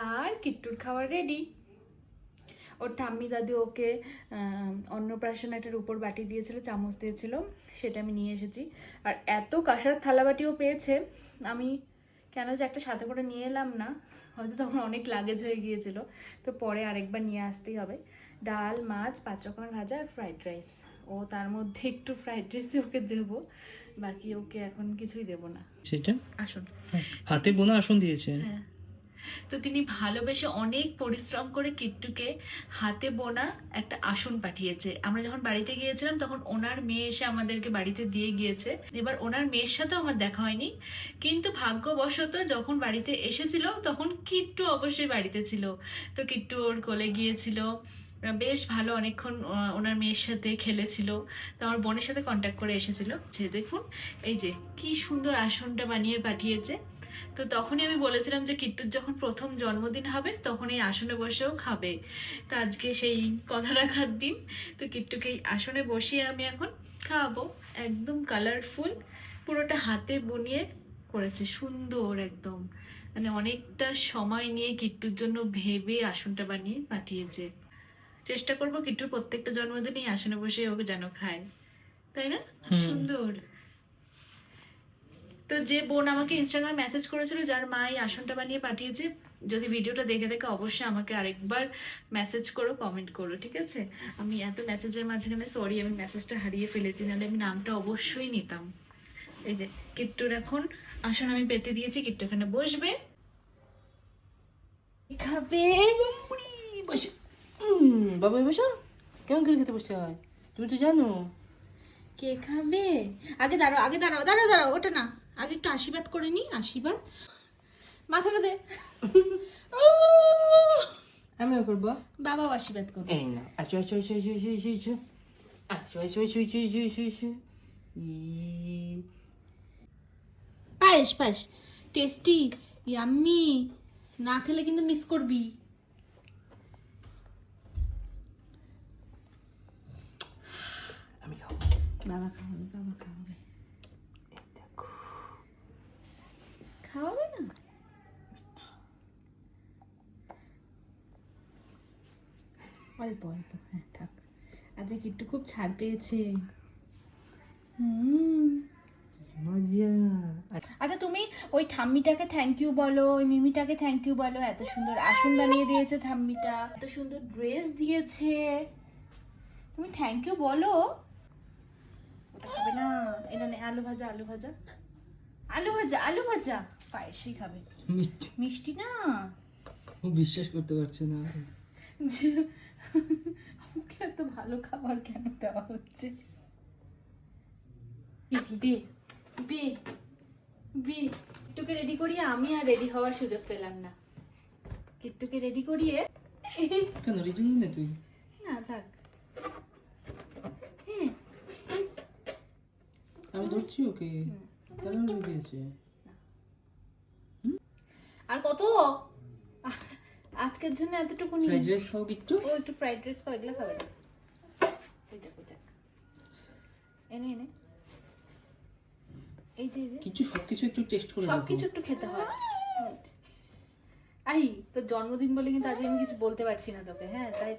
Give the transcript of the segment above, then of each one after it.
আর কিট্টুর খাবার রেডি ওর ঠাম্মি দাদি ওকে অন্নপ্রাশন একটা উপর বাটি দিয়েছিল চামচ দিয়েছিল সেটা আমি নিয়ে এসেছি। আর এত কাঁসার থালাবাটিও পেয়েছে আমি কেন যে একটা সাথে করে নিয়ে এলাম না হয়তো তখন অনেক লাগেজ হয়ে গিয়েছিল। তো পরে আরেকবার নিয়ে আসতেই হবে। ডাল মাছ পাঁচ রকমের ভাজা আর ফ্রাইড রাইস ও তার মধ্যে একটু ফ্রাইড রাইসই ওকে দেবো বাকি ওকে এখন কিছুই দেবো না। সেটা? আসুন। হাতে বোনা আসন দিয়েছে। হ্যাঁ। তো তিনি ভালোবেসে অনেক পরিশ্রম করে কিট্টুকে হাতে বোনা একটা আসন পাঠিয়েছে। আমরা যখন বাড়িতে গিয়েছিলাম, তখন ওনার মেয়ে এসে আমাদেরকে বাড়িতে দিয়ে গিয়েছে। এবার ওনার মেয়ের সাথেও আমার দেখা হয়নি। কিন্তু ভাগ্যবশত যখন বাড়িতে এসেছিল, তখন কিট্টু অবশ্যই বাড়িতে ছিল। তো কিট্টু ওর কোলে গিয়েছিল। বেশ ভালো অনেকক্ষণ ওনার মেয়ের সাথে খেলেছিল। তো আমার বোনের সাথে কন্ট্যাক্ট করে এসেছিল। যে দেখুন, এই যে কি সুন্দর আসনটা বানিয়ে পাঠিয়েছে। তো তখনই আমি বলেছিলাম যে কিট্টুর যখন প্রথম জন্মদিন হবে তখন এই আসনে বসেও খাবে। তো আজকে সেই কথা রাখার দিন। তো কিট্টুকে এই আসনে বসিয়ে আমি এখন খাওয়াবো একদম কালারফুল পুরোটা হাতে বুনিয়ে করেছে। সুন্দর একদম। মানে অনেকটা সময় নিয়ে কিট্টুর জন্য ভেবে আসনটা বানিয়ে পাঠিয়েছে। চেষ্টা করব কিট্টুর প্রত্যেকটা জন্মদিনই আসনে বসে ওকে যেন খায়। তাই না? সুন্দর। তো যে বোন আমাকে ইনস্টাগ্রাম মেসেজ করেছিল যার মা এই আসনটা বানিয়ে পাঠিয়েছে যদি ভিডিওটা দেখে দেখে অবশ্যই আমাকে আরেকবার মেসেজ করো কমেন্ট করো ঠিক আছে? আমি এত মেসেজের মাঝখানে সরি আমি মেসেজটা হারিয়ে ফেলেছি নাহলে আমি নামটা অবশ্যই নিতাম। এই যে কিট্টুর এখন আসন আমি পেতে দিয়েছি কিট্টু এখানে বসবে। খাবে? বসে। বাবা বসো। কেমন করে খেতে বসতে হয়? তুমি তো জানো। কে খাবে? আগে দাঁড়াও আগে দাঁড়াও দাঁড়াও দাঁড়াও ওটা না। আগে একটু আশীর্বাদ করে নি আশীর্বাদ মাথাটা দে আমিও করব বাবাও আশীর্বাদ করবে এই না আচ্ছা আচ্ছা আচ্ছা আচ্ছা আচ্ছা আচ্ছা আচ্ছা আচ্ছা আচ্ছা আচ্ছা আচ্ছা আচ্ছা আচ্ছা আচ্ছা পায়েস পায়েস টেস্টি ইয়াম্মি না খেলে কিন্তু মিস করবি আমি খাব বাবা খাওয়াবে বাবা খাওয়াবে খাওয়াবে না অল্প অল্প হ্যাঁ থাক। আজকে কিট্টু খুব ছাড় পেয়েছে। হুম। মজা। আচ্ছা তুমি ওই ঠাম্মিটাকে থ্যাংক ইউ বলো ওই মিমিটাকে থ্যাংক ইউ বলো এত সুন্দর আসন বানিয়ে দিয়েছে ঠাম্মিটা এত সুন্দর ড্রেস দিয়েছে। তুমি থ্যাংক ইউ বলো। ওটা খাবে না এটা আলু ভাজা আলু ভাজা। আলু ভাজা আলু ভাজা। পায়েসই খাবে। মিষ্টি? মিষ্টি না। ও বিশ্বাস করতে পারছে না। যে ওকে এত ভালো খাবার কেন দেওয়া হচ্ছে? বে বে বে কিট্টুকে রেডি করিয়ে আমি আর রেডি হওয়ার সুযোগ পেলাম না। কিট্টুকে রেডি করিয়ে কেন রেডি না তুই? না থাক। হ্যাঁ। আমি ধরছি ওকে। তাহলে দিয়েছে আর কত? আজকের জন্য এতটুকু নিয়ে ফ্রাইড রাইস খাও কিট্টু ও একটু ফ্রাইড রাইস খাও এগুলো খাবে না। এনে এনে। এই যে কিছু সবকিছু একটু টেস্ট করে সব কিছু একটু খেতে হয় আই তোর জন্মদিন বলে কিন্তু আজকে আমি কিছু বলতে পারছি না তোকে হ্যাঁ তাই।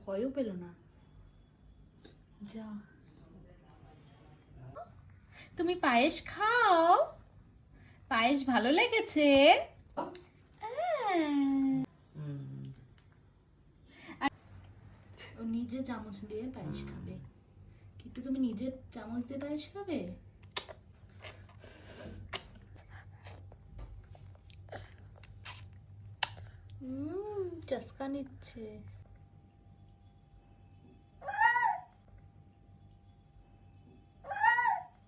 ভয়ও পেল না। যা। তুমি পায়েস খাও? পায়েস ভালো লেগেছে? ও নিজে চামচ দিয়ে পায়েস খাবে। কিন্তু তুমি নিজে চামচ দিয়ে পায়েস খাবে? চস্কা নিচ্ছে।